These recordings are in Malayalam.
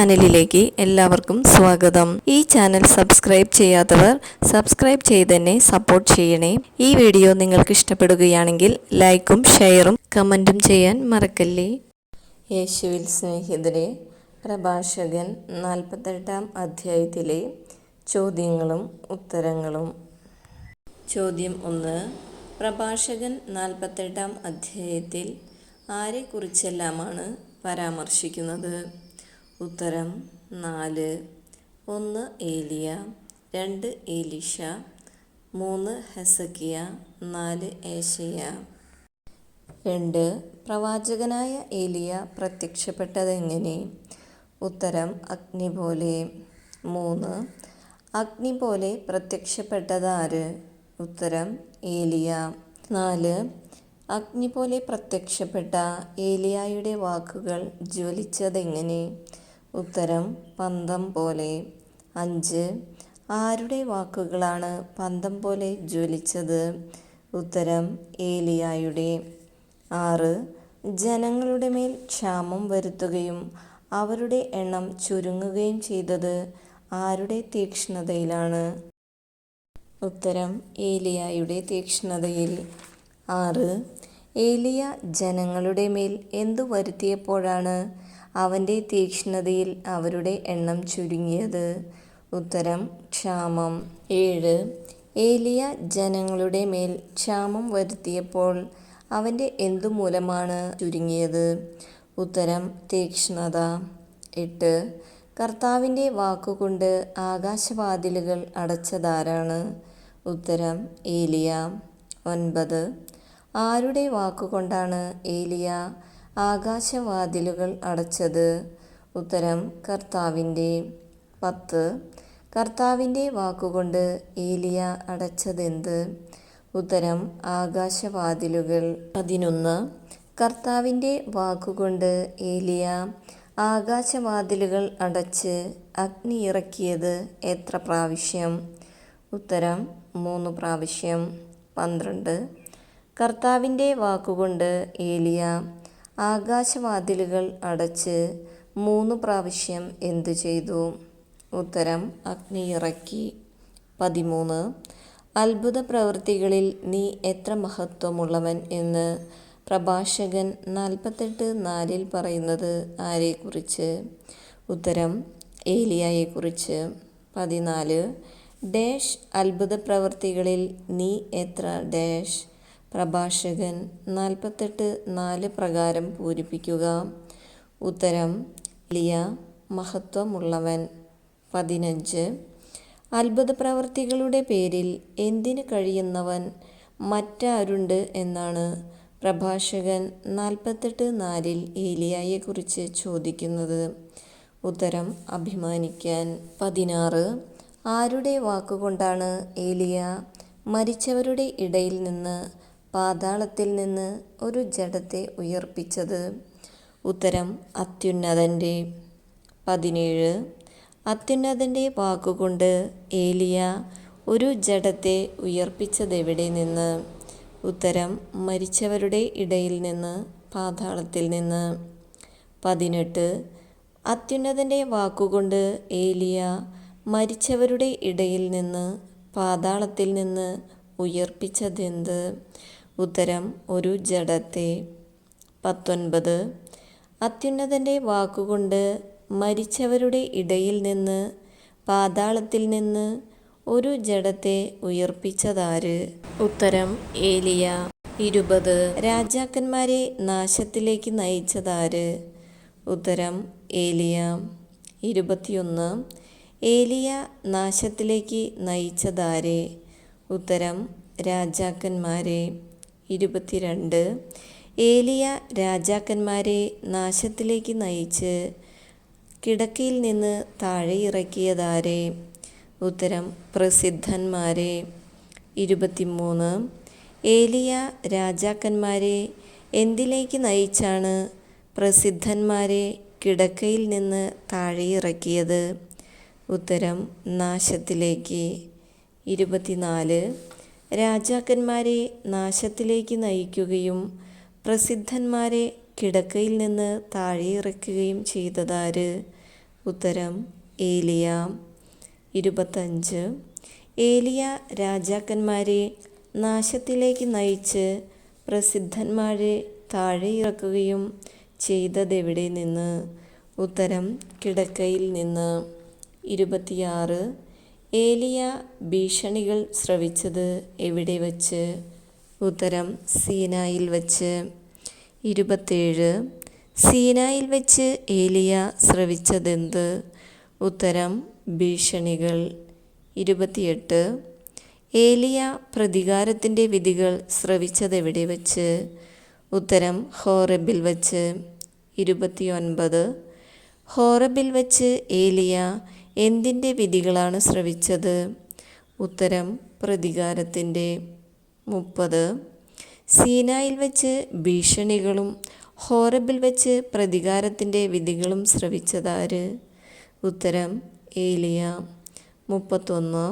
ചാനലിലേക്ക് എല്ലാവർക്കും സ്വാഗതം. ഈ ചാനൽ സബ്സ്ക്രൈബ് ചെയ്യാത്തവർ സബ്സ്ക്രൈബ് ചെയ്ത് തന്നെ സപ്പോർട്ട് ചെയ്യണേ. ഈ വീഡിയോ നിങ്ങൾക്ക് ഇഷ്ടപ്പെടുകയാണെങ്കിൽ ലൈക്കും ഷെയറും കമന്റും ചെയ്യാൻ മറക്കല്ലേ. യേശുവിൽ സ്നേഹിതരെ പ്രഭാഷകൻ നാൽപ്പത്തെട്ടാം അധ്യായത്തിലെ ചോദ്യങ്ങളും ഉത്തരങ്ങളും. ചോദ്യം ഒന്ന്. പ്രഭാഷകൻ നാൽപ്പത്തെട്ടാം അധ്യായത്തിൽ ആരെക്കുറിച്ചെല്ലാമാണ് പരാമർശിക്കുന്നത്? ഉത്തരം നാല്. ഒന്ന് ഏലിയ രണ്ട് ഏലിഷ മൂന്ന് ഹെസക്കിയ നാല് ഏഷയ രണ്ട്. പ്രവാചകനായ ഏലിയ പ്രത്യക്ഷപ്പെട്ടതെങ്ങനെ? ഉത്തരം അഗ്നി പോലെ. മൂന്ന്. അഗ്നി പോലെ പ്രത്യക്ഷപ്പെട്ടതാര്? ഉത്തരം ഏലിയ. നാല്. അഗ്നി പോലെ പ്രത്യക്ഷപ്പെട്ട ഏലിയായുടെ വാക്കുകൾ ജ്വലിച്ചതെങ്ങനെ? ഉത്തരം പന്തം പോലെ. അഞ്ച്. ആരുടെ വാക്കുകളാണ് പന്തം പോലെ ജ്വലിച്ചത്? ഉത്തരം ഏലിയായുടെ. ആറ്. ജനങ്ങളുടെ മേൽ ക്ഷാമം വരുത്തുകയും അവരുടെ എണ്ണം ചുരുങ്ങുകയും ചെയ്തത് ആരുടെ തീക്ഷ്ണതയിലാണ്? ഉത്തരം ഏലിയായുടെ തീക്ഷ്ണതയിൽ. ആറ്. ഏലിയ ജനങ്ങളുടെ മേൽ എന്തു വരുത്തിയപ്പോഴാണ് അവന്റെ തീക്ഷ്ണതയിൽ അവരുടെ എണ്ണം ചുരുങ്ങിയത്. ഉത്തരം ക്ഷാമം. ഏഴ്. ഏലിയ ജനങ്ങളുടെ മേൽ ക്ഷാമം വരുത്തിയപ്പോൾ അവന്റെ എന്തു മൂലമാണ് ചുരുങ്ങിയത്? ഉത്തരം തീക്ഷ്ണത. എട്ട്. കർത്താവിന്റെ വാക്കുകൊണ്ട് ആകാശവാതിലുകൾ അടച്ചതാരാണ്? ഉത്തരം ഏലിയ. ഒൻപത്. ആരുടെ വാക്കുകൊണ്ടാണ് ഏലിയ ആകാശവാതിലുകൾ അടച്ചത് ഉത്തരം കർത്താവിന്റെ പത്ത്. കർത്താവിന്റെ വാക്കുകൊണ്ട് ഏലിയ അടച്ചതെന്ത്? ഉത്തരം ആകാശവാതിലുകൾ പതിനൊന്ന്. കർത്താവിന്റെ വാക്കുകൊണ്ട് ഏലിയ ആകാശവാതിലുകൾ അടച്ച് അഗ്നി ഇറക്കിയത് എത്ര പ്രാവശ്യം? ഉത്തരം മൂന്ന് പ്രാവശ്യം. പന്ത്രണ്ട്. കർത്താവിന്റെ വാക്കുകൊണ്ട് ഏലിയ ആകാശവാതിലുകൾ അടച്ച് മൂന്ന് പ്രാവശ്യം എന്തു ചെയ്തു? ഉത്തരം അഗ്നി ഇറക്കി പതിമൂന്ന്. അത്ഭുത പ്രവൃത്തികളിൽ നീ എത്ര മഹത്വമുള്ളവൻ എന്ന് പ്രഭാഷകൻ നാൽപ്പത്തെട്ട് നാലിൽ പറയുന്നത് ആരെക്കുറിച്ച്? ഉത്തരം ഏലിയായെക്കുറിച്ച്. പതിനാല്. ഡാഷ് അത്ഭുത പ്രവൃത്തികളിൽ നീ എത്ര ഡാഷ് പ്രഭാഷകൻ നാൽപ്പത്തെട്ട് നാല് പ്രകാരം പൂരിപ്പിക്കുക. ഉത്തരം ലിയ മഹത്വമുള്ളവൻ. പതിനഞ്ച് അത്ഭുത പ്രവർത്തികളുടെ പേരിൽ എന്തിന് കഴിയുന്നവൻ മറ്റാരുണ്ട് എന്നാണ് പ്രഭാഷകൻ നാൽപ്പത്തെട്ട് നാലിൽ ഏലിയായെക്കുറിച്ച് ചോദിക്കുന്നത്. ഉത്തരം അഭിമാനിക്കാൻ. പതിനാറ് ആരുടെ വാക്കുകൊണ്ടാണ് ഏലിയ മരിച്ചവരുടെ ഇടയിൽ നിന്ന് പാതാളത്തിൽ നിന്ന് ഒരു ജഡത്തെ ഉയർപ്പിച്ചത്. ഉത്തരം അത്യുന്നതന്റെ പതിനേഴ്. അത്യുന്നതന്റെ വാക്കുകൊണ്ട് ഏലിയ ഒരു ജഡത്തെ ഉയർപ്പിച്ചതെവിടെ നിന്ന്? ഉത്തരം മരിച്ചവരുടെ ഇടയിൽ നിന്ന് പാതാളത്തിൽ നിന്ന്. പതിനെട്ട്. അത്യുന്നതന്റെ വാക്കുകൊണ്ട് ഏലിയ മരിച്ചവരുടെ ഇടയിൽ നിന്ന് പാതാളത്തിൽ നിന്ന് ഉയർപ്പിച്ചതെന്ത്? ഉത്തരം ഒരു ജഡത്തെ. പത്തൊൻപത്. അത്യുന്നതന്റെ വാക്കുകൊണ്ട് മരിച്ചവരുടെ ഇടയിൽ നിന്ന് പാതാളത്തിൽ നിന്ന് ഒരു ജഡത്തെ ഉയർപ്പിച്ചതാര്? ഉത്തരം ഏലിയ. ഇരുപത്. രാജാക്കന്മാരെ നാശത്തിലേക്ക് നയിച്ചതാര്? ഉത്തരം ഏലിയ. ഇരുപത്തിയൊന്ന്. ഏലിയ നാശത്തിലേക്ക് നയിച്ചതാരെ? ഉത്തരം രാജാക്കന്മാരെ. ഇരുപത്തിരണ്ട്. ഏലിയ രാജാക്കന്മാരെ നാശത്തിലേക്ക് നയിച്ച് കിടക്കയിൽ നിന്ന് താഴെ ഇറക്കിയതാരെ? ഉത്തരം പ്രസിദ്ധന്മാരെ. ഇരുപത്തിമൂന്ന്. ഏലിയ രാജാക്കന്മാരെ എന്തിലേക്ക് നയിച്ചാണ് പ്രസിദ്ധന്മാരെ കിടക്കയിൽ നിന്ന് താഴെ ഇറക്കിയത്? ഉത്തരം നാശത്തിലേക്ക്. ഇരുപത്തിനാല്. രാജാക്കന്മാരെ നാശത്തിലേക്ക് നയിക്കുകയും പ്രസിദ്ധന്മാരെ കിടക്കയിൽ നിന്ന് താഴെ ഇറക്കുകയും ചെയ്തതാര്? ഉത്തരം ഏലിയ. ഇരുപത്തഞ്ച്. ഏലിയ രാജാക്കന്മാരെ നാശത്തിലേക്ക് നയിച്ച് പ്രസിദ്ധന്മാരെ താഴെ ഇറക്കുകയും ചെയ്തതെവിടെ നിന്ന് ഉത്തരം കിടക്കയിൽ നിന്ന്. ഇരുപത്തിയാറ്. ഏലിയ ഭീഷണികൾ ശ്രവിച്ചത് എവിടെ വച്ച്? ഉത്തരം സീനായിൽ വച്ച്. ഇരുപത്തേഴ്. സീനായിൽ വച്ച് ഏലിയ ശ്രവിച്ചതെന്ത് ഉത്തരം ഭീഷണികൾ. ഇരുപത്തിയെട്ട്. ഏലിയ പ്രതികാരത്തിന്റെ വിധികൾ ശ്രവിച്ചതെവിടെ വച്ച്? ഉത്തരം ഹോറബിൽ വച്ച്. ഇരുപത്തിയൊൻപത്. ഹോറബിൽ വച്ച് ഏലിയ എന്തിന്റെ വിധികളാണ് ശ്രവിച്ചത്? ഉത്തരം പ്രതികാരത്തിന്റെ മുപ്പത്. സീനായിൽ വെച്ച് ഭീഷണികളും ഹോറബിൽ വെച്ച് പ്രതികാരത്തിന്റെ വിധികളും ശ്രവിച്ചതാര്? ഉത്തരം ഏലിയ. മുപ്പത്തൊന്ന്.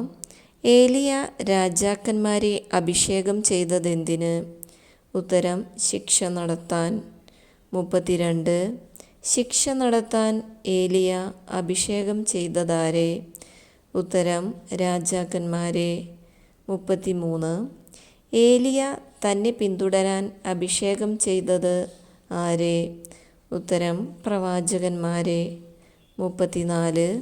ഏലിയ രാജാക്കന്മാരെ അഭിഷേകം ചെയ്തതെന്തിന്? ഉത്തരം ശിക്ഷ നടത്താൻ. മുപ്പത്തിരണ്ട്. ശിക്ഷ നടത്താൻ ഏലിയ അഭിഷേകം ചെയ്തതാരെ? ഉത്തരം രാജാക്കന്മാരെ. മുപ്പത്തിമൂന്ന്. ഏലിയ തന്നെ പിന്തുടരാൻ അഭിഷേകം ചെയ്തത് ആരെ? ഉത്തരം പ്രവാചകന്മാരെ. മുപ്പത്തിനാല്.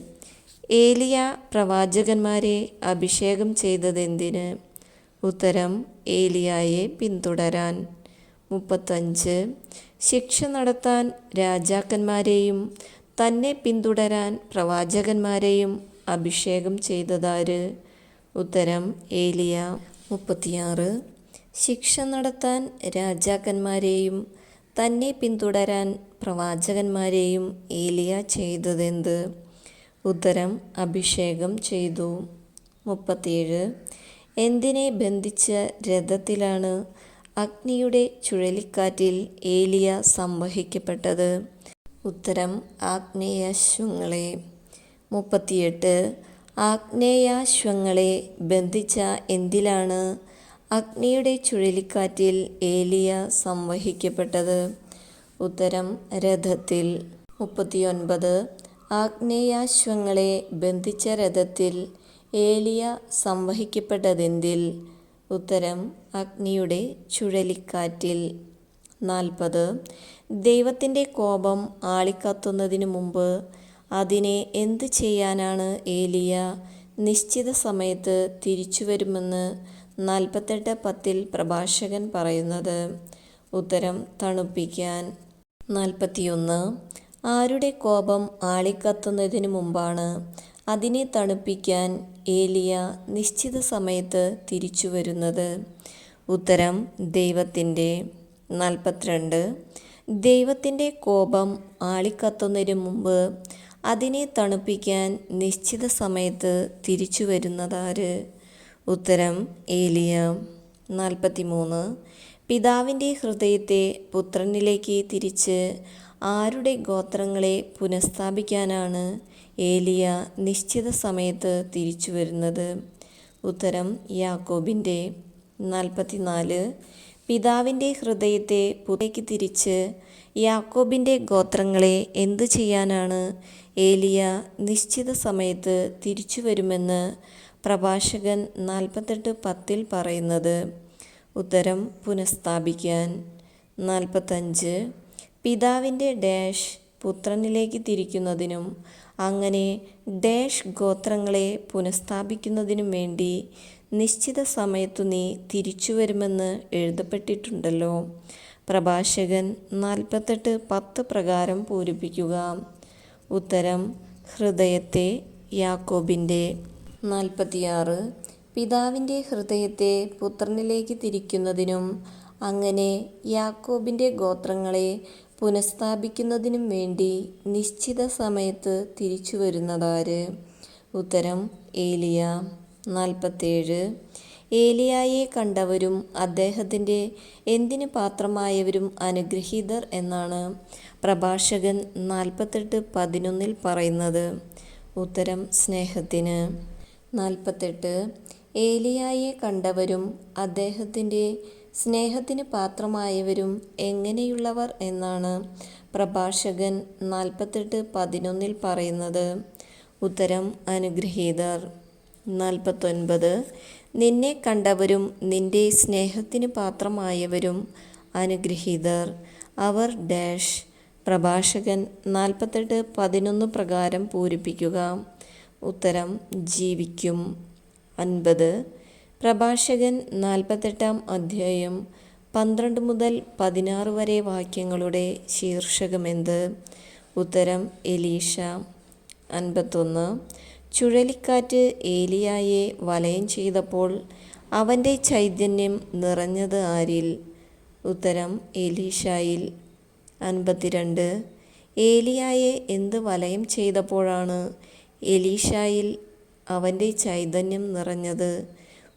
ഏലിയ പ്രവാചകന്മാരെ അഭിഷേകം ചെയ്തതെന്തിന്? ഉത്തരം ഏലിയായെ പിന്തുടരാൻ. മുപ്പത്തഞ്ച്. ശിക്ഷ നടത്താൻ രാജാക്കന്മാരെയും തന്നെ പിന്തുടരാൻ പ്രവാചകന്മാരെയും അഭിഷേകം ചെയ്തതാര്? ഉത്തരം ഏലിയ. മുപ്പത്തിയാറ്. ശിക്ഷ നടത്താൻ രാജാക്കന്മാരെയും തന്നെ പിന്തുടരാൻ പ്രവാചകന്മാരെയും ഏലിയ ചെയ്തതെന്ത്? ഉത്തരം അഭിഷേകം ചെയ്തു. മുപ്പത്തിയേഴ്. എന്തിനെ ബന്ധിച്ച രഥത്തിലാണ് അഗ്നിയുടെ ചുഴലിക്കാറ്റിൽ ഏലിയ സംവഹിക്കപ്പെട്ടത്. ഉത്തരം ആഗ്നേയാശ്വങ്ങളെ. മുപ്പത്തിയെട്ട്. ആഗ്നേയാശ്വങ്ങളെ ബന്ധിച്ച എന്തിലാണ് അഗ്നിയുടെ ചുഴലിക്കാറ്റിൽ ഏലിയ സംവഹിക്കപ്പെട്ടത്? ഉത്തരം രഥത്തിൽ. മുപ്പത്തിയൊൻപത്. ആഗ്നേയാശ്വങ്ങളെ ബന്ധിച്ച രഥത്തിൽ ഏലിയ സംവഹിക്കപ്പെട്ടതെന്തിൽ? ഉത്തരം അഗ്നിയുടെ ചുഴലിക്കാറ്റിൽ. നാൽപ്പത്. ദൈവത്തിന്റെ കോപം ആളിക്കത്തുന്നതിന് മുമ്പ് അതിനെ എന്ത് ചെയ്യാനാണ് ഏലിയ നിശ്ചിത സമയത്ത് തിരിച്ചു വരുമെന്ന് നാൽപ്പത്തെട്ട് പത്തിൽ പ്രഭാഷകൻ പറയുന്നത്. ഉത്തരം തണുപ്പിക്കാൻ. നാൽപ്പത്തിയൊന്ന്. ആരുടെ കോപം ആളിക്കത്തുന്നതിന് മുമ്പാണ് അതിനെ തണുപ്പിക്കാൻ ഏലിയ നിശ്ചിത സമയത്ത് തിരിച്ചു വരുന്നത്. ഉത്തരം ദൈവത്തിന്റെ നാൽപ്പത്തിരണ്ട്. ദൈവത്തിന്റെ കോപം ആളിക്കത്തുന്നതിന് മുമ്പ് അതിനെ തണുപ്പിക്കാൻ നിശ്ചിത സമയത്ത് തിരിച്ചു വരുന്നതാര്? ഉത്തരം ഏലിയ നാൽപ്പത്തിമൂന്ന്. പിതാവിന്റെ ഹൃദയത്തെ പുത്രനിലേക്ക് തിരിച്ച് ആരുടെ ഗോത്രങ്ങളെ പുനഃസ്ഥാപിക്കാനാണ് ഏലിയ നിശ്ചിത സമയത്ത് തിരിച്ചു വരുന്നത്. ഉത്തരം യാക്കോബിന്റെ. നാൽപ്പത്തിനാല്. പിതാവിന്റെ ഹൃദയത്തെ പുതയ്ക്ക് തിരിച്ച് യാക്കോബിന്റെ ഗോത്രങ്ങളെ എന്തു ചെയ്യാനാണ്? ഏലിയ നിശ്ചിത സമയത്ത് തിരിച്ചു വരുമെന്ന് പ്രഭാഷകൻ നാൽപ്പത്തെട്ട് പത്തിൽ പറയുന്നത്. ഉത്തരം പുനഃസ്ഥാപിക്കാൻ. നാൽപ്പത്തഞ്ച്. പിതാവിന്റെ ഡാഷ് പുത്രനിലേക്ക് തിരിക്കുന്നതിനും അങ്ങനെ ദേശ് ഗോത്രങ്ങളെ പുനഃസ്ഥാപിക്കുന്നതിനും വേണ്ടി നിശ്ചിത സമയത്തു നീ തിരിച്ചു വരുമെന്ന് എഴുതപ്പെട്ടിട്ടുണ്ടല്ലോ. പ്രഭാഷകൻ നാൽപ്പത്തെട്ട് പത്ത് പ്രകാരം പൂരിപ്പിക്കുക. ഉത്തരം ഹൃദയത്തെ യാക്കോബിന്റെ. നാൽപ്പത്തിയാറ് പിതാവിന്റെ ഹൃദയത്തെ പുത്രനിലേക്ക് തിരിക്കുന്നതിനും അങ്ങനെ യാക്കോബിന്റെ ഗോത്രങ്ങളെ പുനഃസ്ഥാപിക്കുന്നതിനും വേണ്ടി നിശ്ചിത സമയത്ത് തിരിച്ചു വരുന്നതാര്? ഉത്തരം ഏലിയ. നാൽപ്പത്തേഴ് ഏലിയായെ കണ്ടവരും അദ്ദേഹത്തിന്റെ എന്തിന് പാത്രമായവരും അനുഗ്രഹീതർ എന്നാണ് പ്രഭാഷകൻ നാൽപ്പത്തെട്ട് പതിനൊന്നിൽ പറയുന്നത്. ഉത്തരം സ്നേഹത്തിന്. നാൽപ്പത്തെട്ട് ഏലിയായെ കണ്ടവരും അദ്ദേഹത്തിന്റെ സ്നേഹത്തിന് പാത്രമായവരും എങ്ങനെയുള്ളവർ എന്നാണ് പ്രഭാഷകൻ നാൽപ്പത്തെട്ട് പതിനൊന്നിൽ പറയുന്നത്. ഉത്തരം അനുഗ്രഹീതർ. നാൽപ്പത്തൊൻപത്. നിന്നെ കണ്ടവരും നിന്റെ സ്നേഹത്തിന് പാത്രമായവരും അനുഗ്രഹീതർ. അവർ ഡാഷ്. പ്രഭാഷകൻ നാൽപ്പത്തെട്ട് പതിനൊന്ന് പ്രകാരം പൂരിപ്പിക്കുക. ഉത്തരം ജീവിക്കും. അൻപത്. പ്രഭാഷകൻ നാൽപ്പത്തെട്ടാം അധ്യായം പന്ത്രണ്ട് മുതൽ പതിനാറ് വരെ വാക്യങ്ങളുടെ ശീർഷകമെന്ത്? ഉത്തരം എലീഷ അൻപത്തൊന്ന്. ചുഴലിക്കാറ്റ് ഏലിയായെ വലയം ചെയ്തപ്പോൾ അവന്റെ ചൈതന്യം നിറഞ്ഞത് ആരിൽ? ഉത്തരം എലീഷായിൽ അൻപത്തിരണ്ട്. ഏലിയായെ എന്ത് വലയം ചെയ്തപ്പോഴാണ് എലീഷായിൽ അവന്റെ ചൈതന്യം നിറഞ്ഞത്?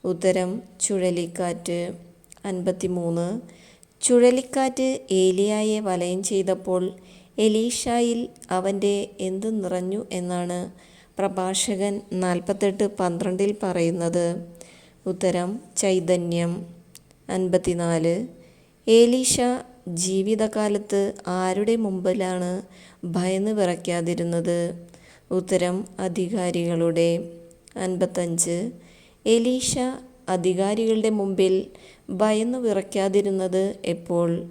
ഉത്തരം ചുഴലിക്കാറ്റ്. അൻപത്തിമൂന്ന്. ചുഴലിക്കാറ്റ് ഏലിയായെ വലയം ചെയ്തപ്പോൾ എലീഷായിൽ അവന്റെ എന്ത് നിറഞ്ഞു എന്നാണ് പ്രഭാഷകൻ നാൽപ്പത്തെട്ട് പന്ത്രണ്ടിൽ പറയുന്നത്. ഉത്തരം ചൈതന്യം. അൻപത്തിനാല്. ഏലീഷ ജീവിതകാലത്ത് ആരുടെ മുമ്പിലാണ് ഭയന്ന് വിറയ്ക്കാതിരുന്നത്? ഉത്തരം അധികാരികളുടെ. അൻപത്തഞ്ച്. എലീഷ അധികാരികളുടെ മുമ്പിൽ ഭയന്നു വിറയ്ക്കാതിരുന്നത് എപ്പോൾ?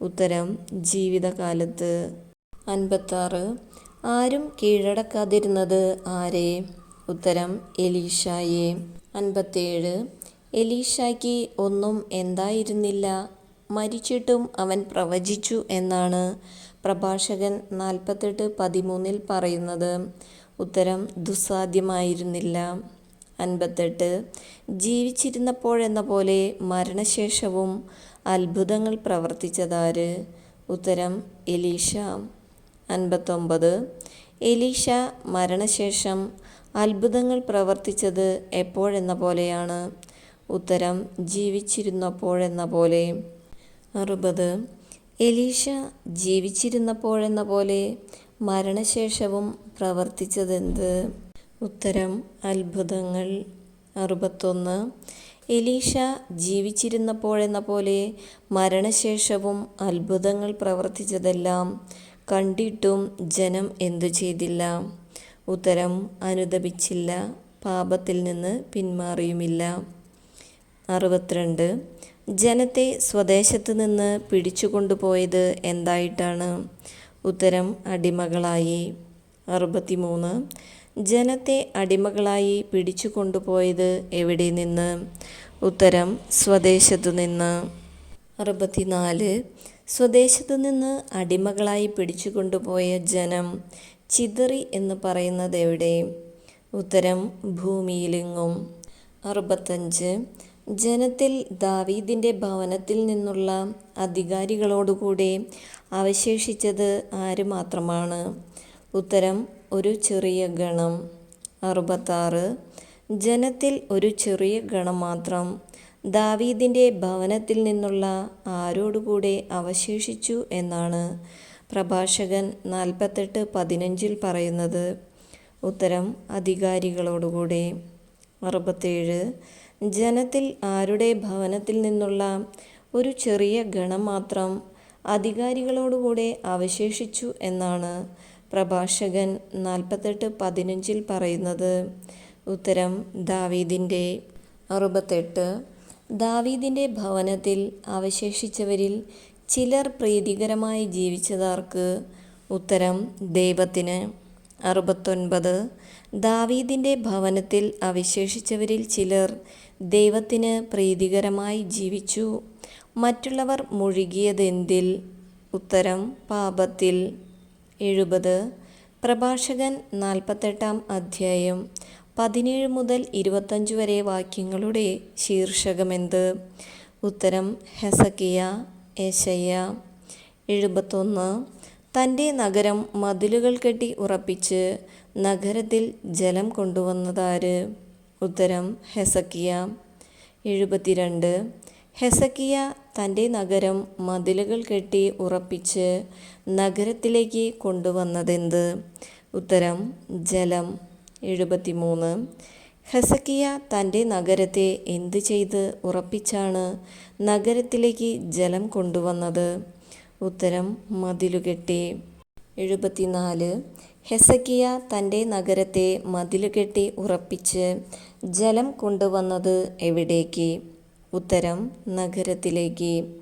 ഉത്തരം ജീവിതകാലത്ത്. അൻപത്താറ്. ആരും കീഴടക്കാതിരുന്നത് ആരെ? ഉത്തരം എലീഷായെ അൻപത്തേഴ്. എലീഷയ്ക്ക് ഒന്നും എന്തായിരുന്നില്ല. മരിച്ചിട്ടും അവൻ പ്രവചിച്ചു എന്നാണ് പ്രഭാഷകൻ നാൽപ്പത്തെട്ട് പതിമൂന്നിൽ പറയുന്നത്. ഉത്തരം ദുസ്സാധ്യമായിരുന്നില്ല. അൻപത്തെട്ട്. ജീവിച്ചിരുന്നപ്പോഴെന്ന പോലെ മരണശേഷവും അത്ഭുതങ്ങൾ പ്രവർത്തിച്ചതാര്? ഉത്തരം എലീഷ. അൻപത്തൊമ്പത്. എലീഷ മരണശേഷം അത്ഭുതങ്ങൾ പ്രവർത്തിച്ചത് എപ്പോഴെന്ന പോലെയാണ് ഉത്തരം ജീവിച്ചിരുന്നപ്പോഴെന്ന പോലെ അറുപത്. എലീഷ ജീവിച്ചിരുന്നപ്പോഴെന്ന പോലെ മരണശേഷവും പ്രവർത്തിച്ചതെന്ത്? ഉത്തരം അത്ഭുതങ്ങൾ. അറുപത്തൊന്ന്. എലീഷ ജീവിച്ചിരുന്നപ്പോഴെന്ന പോലെ മരണശേഷവും അത്ഭുതങ്ങൾ പ്രവർത്തിച്ചതെല്ലാം കണ്ടിട്ടും ജനം എന്തു ചെയ്തില്ല. ഉത്തരം അനുദപിച്ചില്ല. പാപത്തിൽ നിന്ന് പിന്മാറിയുമില്ല. അറുപത്തിരണ്ട്. ജനത്തെ സ്വദേശത്ത് നിന്ന് പിടിച്ചു കൊണ്ടുപോയത് എന്തായിട്ടാണ്? ഉത്തരം അടിമകളായി. അറുപത്തിമൂന്ന്. ജനത്തെ അടിമകളായി പിടിച്ചു കൊണ്ടുപോയത് എവിടെ നിന്ന്? ഉത്തരം സ്വദേശത്തു നിന്ന്. അറുപത്തിനാല്. സ്വദേശത്തു നിന്ന് അടിമകളായി പിടിച്ചു കൊണ്ടുപോയ ജനം ചിതറി എന്ന് പറയുന്നത് എവിടെ? ഉത്തരം ഭൂമിയിലെങ്ങും. അറുപത്തഞ്ച്. ജനത്തിൽ ദാവീദിന്റെ ഭവനത്തിൽ നിന്നുള്ള അധികാരികളോടുകൂടെ അവശേഷിച്ചത് ആര് മാത്രമാണ് ഉത്തരം ഒരു ചെറിയ ഗണം. അറുപത്താറ്. ജനത്തിൽ ഒരു ചെറിയ ഗണം മാത്രം. ദാവീദിന്റെ ഭവനത്തിൽ നിന്നുള്ള ആരോടുകൂടെ അവശേഷിച്ചു എന്നാണ് പ്രഭാഷകൻ നാൽപ്പത്തെട്ട് പതിനഞ്ചിൽ പറയുന്നത്. ഉത്തരം അധികാരികളോടുകൂടെ. അറുപത്തേഴ്. ജനത്തിൽ ആരുടെ ഭവനത്തിൽ നിന്നുള്ള ഒരു ചെറിയ ഗണം മാത്രം അധികാരികളോടുകൂടെ അവശേഷിച്ചു എന്നാണ് പ്രഭാഷകൻ നാൽപ്പത്തെട്ട് പതിനഞ്ചിൽ പറയുന്നത് ഉത്തരം ദാവീദിന്റെ അറുപത്തെട്ട്. ദാവീദിന്റെ ഭവനത്തിൽ അവശേഷിച്ചവരിൽ ചിലർ പ്രീതികരമായി ജീവിച്ചതാർക്ക് ഉത്തരം ദൈവത്തിന്. അറുപത്തൊൻപത്. ദാവീദിന്റെ ഭവനത്തിൽ അവശേഷിച്ചവരിൽ ചിലർ ദൈവത്തിന് പ്രീതികരമായി ജീവിച്ചു. മറ്റുള്ളവർ മുഴുകിയതെന്തിൽ? ഉത്തരം പാപത്തിൽ. എഴുപത്. പ്രഭാഷകൻ നാൽപ്പത്തെട്ടാം അധ്യായം. പതിനേഴ് മുതൽ ഇരുപത്തഞ്ച് വരെ വാക്യങ്ങളുടെ ശീർഷകമെന്ത്? ഉത്തരം ഹെസക്കിയ ഏശയ്യ എഴുപത്തൊന്ന്. തന്റെ നഗരം മതിലുകൾ കെട്ടി ഉറപ്പിച്ച് നഗരത്തിൽ ജലം കൊണ്ടുവന്നതാര്? ഉത്തരം ഹെസക്കിയ. എഴുപത്തിരണ്ട്. ഹെസക്കിയ തന്റെ നഗരം മതിലുകൾ കെട്ടി ഉറപ്പിച്ച് നഗരത്തിലേക്ക് കൊണ്ടുവന്നതെന്ത്? ഉത്തരം ജലം. എഴുപത്തിമൂന്ന്. ഹെസക്കിയ തന്റെ നഗരത്തെ എന്ത് ചെയ്ത് ഉറപ്പിച്ചാണ് നഗരത്തിലേക്ക് ജലം കൊണ്ടുവന്നത്? ഉത്തരം മതിലുകെട്ടി എഴുപത്തിനാല്. ഹെസക്കിയ തന്റെ നഗരത്തെ മതിലുകെട്ടി ഉറപ്പിച്ച് ജലം കൊണ്ടുവന്നത് എവിടേക്ക്? ഉത്തരം നഗരത്തിലേക്ക്.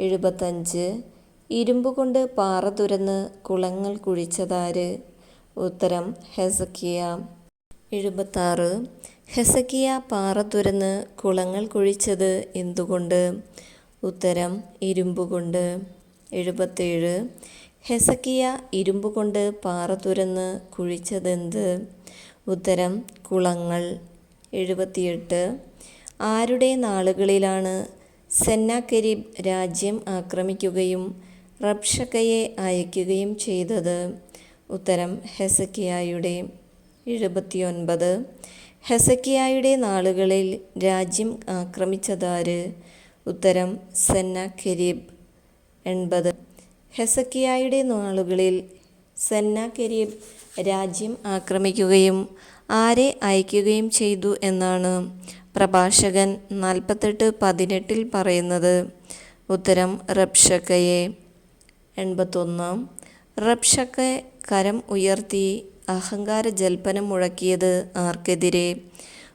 എഴുപത്തഞ്ച്. ഇരുമ്പ് കൊണ്ട് പാറ തുരന്ന് കുളങ്ങൾ കുഴിച്ചതാര്? ഉത്തരം ഹെസക്കിയ. എഴുപത്താറ്. ഹെസക്കിയ പാറ തുരന്ന് കുളങ്ങൾ കുഴിച്ചത് എന്തുകൊണ്ട്? ഉത്തരം ഇരുമ്പുകൊണ്ട് എഴുപത്തേഴ്. ഹെസക്കിയ ഇരുമ്പ് കൊണ്ട് പാറ തുരന്ന് കുഴിച്ചതെന്ത്? ഉത്തരം കുളങ്ങൾ. എഴുപത്തിയെട്ട്. ആരുടെ നാളുകളിലാണ് സെന്നാക്കെരീബ് രാജ്യം ആക്രമിക്കുകയും റബ്ഷക്കയെ അയക്കുകയും ചെയ്തത്? ഉത്തരം ഹെസക്കിയായുടെ എഴുപത്തിയൊൻപത്. ഹെസക്കിയായുടെ നാളുകളിൽ രാജ്യം ആക്രമിച്ചതാര്? ഉത്തരം സെന്നാക്കെരീബ് എൺപത്. ഹെസക്കിയായുടെ നാളുകളിൽ സെന്നാക്കെരീബ് രാജ്യം ആക്രമിക്കുകയും ആരെ അയക്കുകയും ചെയ്തു എന്നാണ് പ്രഭാഷകൻ നാൽപ്പത്തെട്ട് പതിനെട്ടിൽ പറയുന്നത് ഉത്തരം റബ്ഷക്കയെ എൺപത്തൊന്ന്. റബ്ഷക്ക കരം ഉയർത്തി അഹങ്കാര ജൽപ്പനം മുഴക്കിയത് ആർക്കെതിരെ?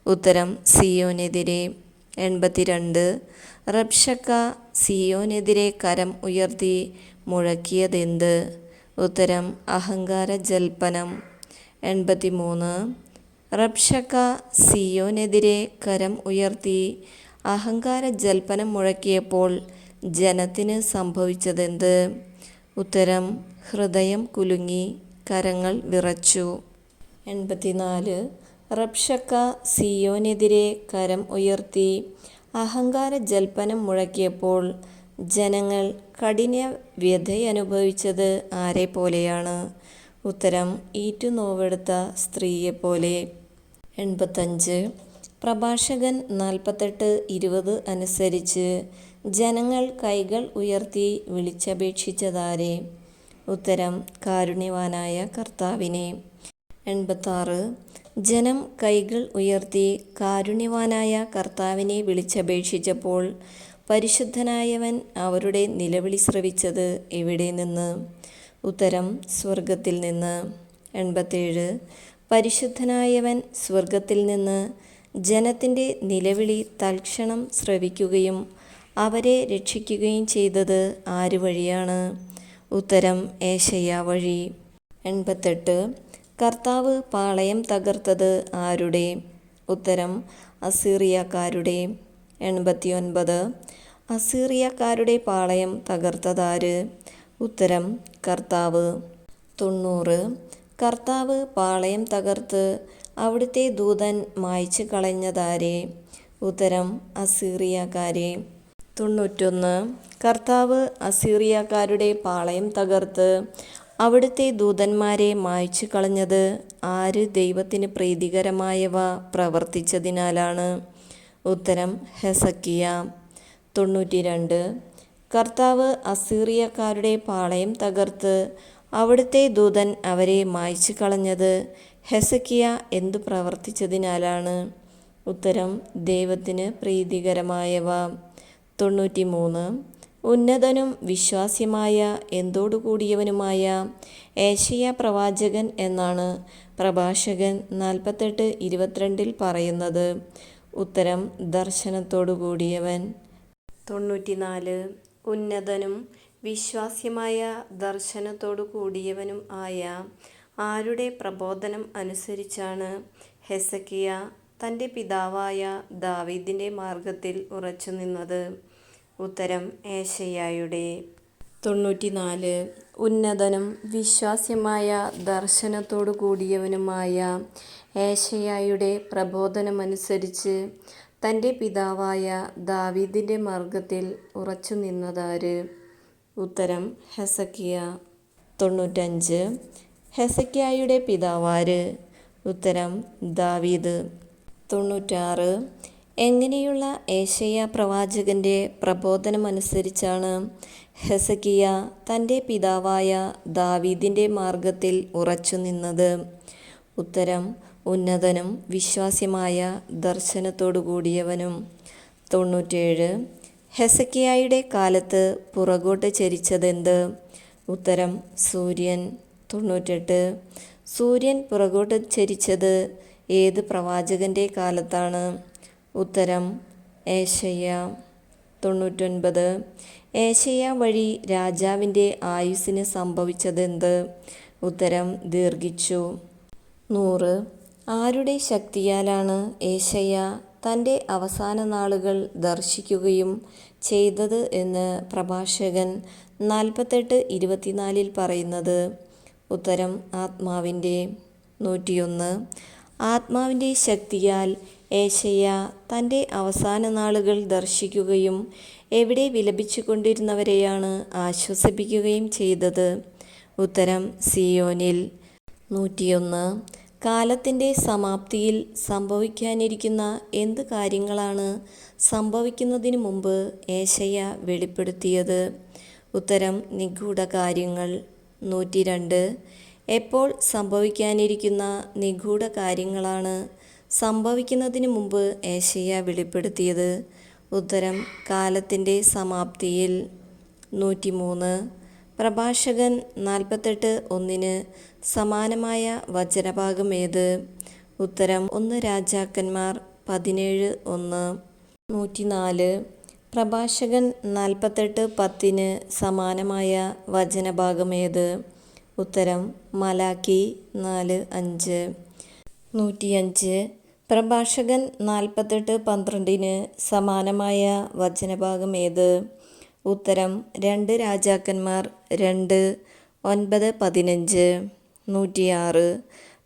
ഉത്തരം സിയോനെതിരെ. എൺപത്തിരണ്ട്. റബ്ഷക്ക സിയോനെതിരെ കരം ഉയർത്തി മുഴക്കിയതെന്ത്? ഉത്തരം അഹങ്കാര ജൽപ്പനം. എൺപത്തിമൂന്ന്. റബ്ഷക്ക സിയോനെതിരെ കരം ഉയർത്തി. അഹങ്കാര ജൽപ്പനം മുഴക്കിയപ്പോൾ ജനത്തിന് സംഭവിച്ചതെന്ത്? ഉത്തരം ഹൃദയം കുലുങ്ങി കരങ്ങൾ വിറച്ചു. എൺപത്തിനാല്. റബ്ഷക്ക സിയോനെതിരെ കരം ഉയർത്തി. അഹങ്കാര ജൽപ്പനം മുഴക്കിയപ്പോൾ ജനങ്ങൾ കഠിന വ്യഥയനുഭവിച്ചത് ആരെ പോലെയാണ് ഉത്തരം ഈറ്റുനോവെടുത്ത സ്ത്രീയെപ്പോലെ. എൺപത്തഞ്ച് പ്രഭാഷകൻ നാൽപ്പത്തെട്ട് ഇരുപത് അനുസരിച്ച് ജനങ്ങൾ കൈകൾ ഉയർത്തി വിളിച്ചപേക്ഷിച്ചതാരെ. ഉത്തരം കാരുണ്യവാനായ കർത്താവിനെ. എൺപത്താറ് ജനം കൈകൾ ഉയർത്തി കാരുണ്യവാനായ കർത്താവിനെ വിളിച്ചപേക്ഷിച്ചപ്പോൾ പരിശുദ്ധനായവൻ അവരുടെ നിലവിളി ശ്രവിച്ചത് എവിടെ നിന്ന്? ഉത്തരം സ്വർഗത്തിൽ നിന്ന്. എൺപത്തേഴ് പരിശുദ്ധനായവൻ സ്വർഗത്തിൽ നിന്ന് ജനത്തിന്റെ നിലവിളി തൽക്ഷണം ശ്രവിക്കുകയും അവരെ രക്ഷിക്കുകയും ചെയ്തത് ആര് വഴിയാണ്? ഉത്തരം ഏശയ്യ വഴി. എൺപത്തെട്ട്. കർത്താവ് പാളയം തകർത്തത് ആരുടെ? ഉത്തരം അസീറിയക്കാരുടെ. എൺപത്തിയൊൻപത്. അസീറിയക്കാരുടെ പാളയം തകർത്തതാര്? ഉത്തരം കർത്താവ്. തൊണ്ണൂറ്. കർത്താവ് പാളയം തകർത്ത് അവിടുത്തെ ദൂതൻ മായ്ച്ചു കളഞ്ഞതാരെ. ഉത്തരം അസീറിയക്കാരെ. തൊണ്ണൂറ്റൊന്ന്. കർത്താവ് അസീറിയക്കാരുടെ പാളയം തകർത്ത് അവിടുത്തെ ദൂതന്മാരെ മായ്ച്ചു കളഞ്ഞത് ആര് ദൈവത്തിന് പ്രീതികരമായവ പ്രവർത്തിച്ചതിനാലാണ്. ഉത്തരം ഹെസക്കിയ. തൊണ്ണൂറ്റി രണ്ട് കർത്താവ് അസീറിയക്കാരുടെ പാളയം തകർത്ത് അവിടുത്തെ ദൂതൻ അവരെ മായ്ച്ചു കളഞ്ഞത് ഹെസക്കിയ എന്തു പ്രവർത്തിച്ചതിനാലാണ്? ഉത്തരം ദൈവത്തിന് പ്രീതികരമായവ. തൊണ്ണൂറ്റി മൂന്ന് ഉന്നതനും വിശ്വാസ്യമായ എന്തോടുകൂടിയവനുമായ ഏഷ്യ പ്രവാചകൻ എന്നാണ് പ്രഭാഷകൻ നാൽപ്പത്തെട്ട് ഇരുപത്തിരണ്ടിൽ പറയുന്നത്. ഉത്തരം ദർശനത്തോടു കൂടിയവൻ തൊണ്ണൂറ്റിനാല്. ഉന്നതനും വിശ്വാസ്യമായ ദർശനത്തോടു കൂടിയവനും ആയ ആരുടെ പ്രബോധനം അനുസരിച്ചാണ് ഹെസക്കിയ തന്റെ പിതാവായ ദാവീദിന്റെ മാർഗത്തിൽ ഉറച്ചു നിന്നത്? ഉത്തരം ഏഷയ്യായുടെ തൊണ്ണൂറ്റിനാല്. ഉന്നതനും വിശ്വാസ്യമായ ദർശനത്തോടു കൂടിയവനുമായ ഏഷയായുടെ പ്രബോധനമനുസരിച്ച് തന്റെ പിതാവായ ദാവീദിന്റെ മാർഗത്തിൽ ഉറച്ചു നിന്നതാര്? ഉത്തരം ഹെസക്കിയ തൊണ്ണൂറ്റഞ്ച്. ഹെസക്കിയായുടെ പിതാവാര് ഉത്തരം ദാവീദ്. തൊണ്ണൂറ്റാറ്. എങ്ങനെയുള്ള ഏഷ്യ പ്രവാചകന്റെ പ്രബോധനമനുസരിച്ചാണ് ഹെസക്കിയ തന്റെ പിതാവായ ദാവീദിന്റെ മാർഗത്തിൽ ഉറച്ചു നിന്നത്? ഉത്തരം ഉന്നതനും വിശ്വാസ്യമായ ദർശനത്തോടു കൂടിയവനും തൊണ്ണൂറ്റേഴ്. ഹെസക്കിയായുടെ കാലത്ത് പുറകോട്ട് ചരിച്ചതെന്ത്? ഉത്തരം സൂര്യൻ. തൊണ്ണൂറ്റെട്ട്. സൂര്യൻ പുറകോട്ട് ചരിച്ചത് ഏത് പ്രവാചകന്റെ കാലത്താണ്? ഉത്തരം ഏഷയ്യ തൊണ്ണൂറ്റൊൻപത്. ഏഷയ്യ വഴി രാജാവിന്റെ ആയുസ്സിന് സംഭവിച്ചതെന്ത്? ഉത്തരം ദീർഘിച്ചു. നൂറ്. ആരുടെ ശക്തിയാലാണ് ഏഷയ്യ തന്റെ അവസാന നാളുകൾ ദർശിക്കുകയും ചെയ്തത് എന്ന് പ്രഭാഷകൻ നാൽപ്പത്തെട്ട് ഇരുപത്തിനാലിൽ പറയുന്നത്. ഉത്തരം ആത്മാവിന്റെ നൂറ്റിയൊന്ന്. ആത്മാവിന്റെ ശക്തിയാൽ ഏശയ്യ തന്റെ അവസാന നാളുകൾ ദർശിക്കുകയും എവിടെ വിലപിച്ചുകൊണ്ടിരുന്നവരെയാണ് ആശ്വസിപ്പിക്കുകയും ചെയ്തത്. ഉത്തരം സിയോനിൽ. നൂറ്റിയൊന്ന്. കാലത്തിന്റെ സമാപ്തിയിൽ സംഭവിക്കാനിരിക്കുന്ന എന്ത് കാര്യങ്ങളാണ് സംഭവിക്കുന്നതിന് മുമ്പ് ഏശയ്യ വെളിപ്പെടുത്തിയത്? ഉത്തരം നിഗൂഢ കാര്യങ്ങൾ. നൂറ്റി രണ്ട് എപ്പോൾ സംഭവിക്കാനിരിക്കുന്ന നിഗൂഢ കാര്യങ്ങളാണ് സംഭവിക്കുന്നതിന് മുമ്പ് ഏശയ്യ വെളിപ്പെടുത്തിയത്? ഉത്തരം കാലത്തിന്റെ സമാപ്തിയിൽ. നൂറ്റിമൂന്ന്. പ്രഭാഷകൻ നാൽപ്പത്തെട്ട് ഒന്നിന് സമാനമായ വചനഭാഗം ഏത്? ഉത്തരം ഒന്ന് രാജാക്കന്മാർ പതിനേഴ് ഒന്ന്. നൂറ്റിനാല്. പ്രഭാഷകൻ നാൽപ്പത്തെട്ട് പത്തിന് സമാനമായ വചനഭാഗം ഏത്? ഉത്തരം മലാക്കി നാല് അഞ്ച്. നൂറ്റിയഞ്ച്. പ്രഭാഷകൻ നാൽപ്പത്തെട്ട് പന്ത്രണ്ടിന് സമാനമായ വചനഭാഗം ഏത്? ഉത്തരം രണ്ട് രാജാക്കന്മാർ രണ്ട് ഒൻപത് പതിനഞ്ച് നൂറ്റിയാറ്.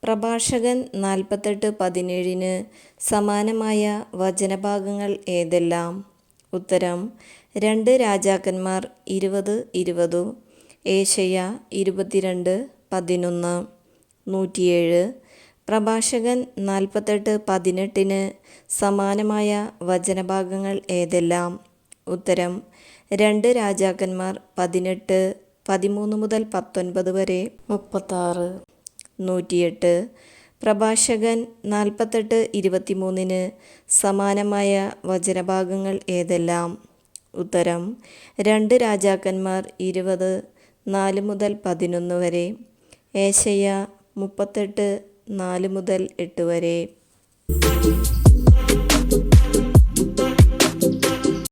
പ്രഭാഷകൻ നാൽപ്പത്തെട്ട് പതിനേഴിന് സമാനമായ വചനഭാഗങ്ങൾ ഏതെല്ലാം? ഉത്തരം രണ്ട് രാജാക്കന്മാർ ഇരുപത് ഇരുപതു ഏഷ്യ ഇരുപത്തിരണ്ട് പതിനൊന്ന് നൂറ്റിയേഴ്. പ്രഭാഷകൻ നാൽപ്പത്തെട്ട് പതിനെട്ടിന് സമാനമായ വചനഭാഗങ്ങൾ ഏതെല്ലാം? ഉത്തരം രണ്ട് രാജാക്കന്മാർ പതിനെട്ട് പതിമൂന്ന് മുതൽ പത്തൊൻപത് വരെ. മുപ്പത്താറ്. നൂറ്റിയെട്ട്. പ്രഭാഷകൻ നാൽപ്പത്തെട്ട് ഇരുപത്തിമൂന്നിന് സമാനമായ വചനഭാഗങ്ങൾ ഏതെല്ലാം? ഉത്തരം രണ്ട് രാജാക്കന്മാർ ഇരുപത് നാല് മുതൽ പതിനൊന്ന് വരെ. ഏശയ്യ മുപ്പത്തെട്ട് നാല് മുതൽ എട്ട് വരെ.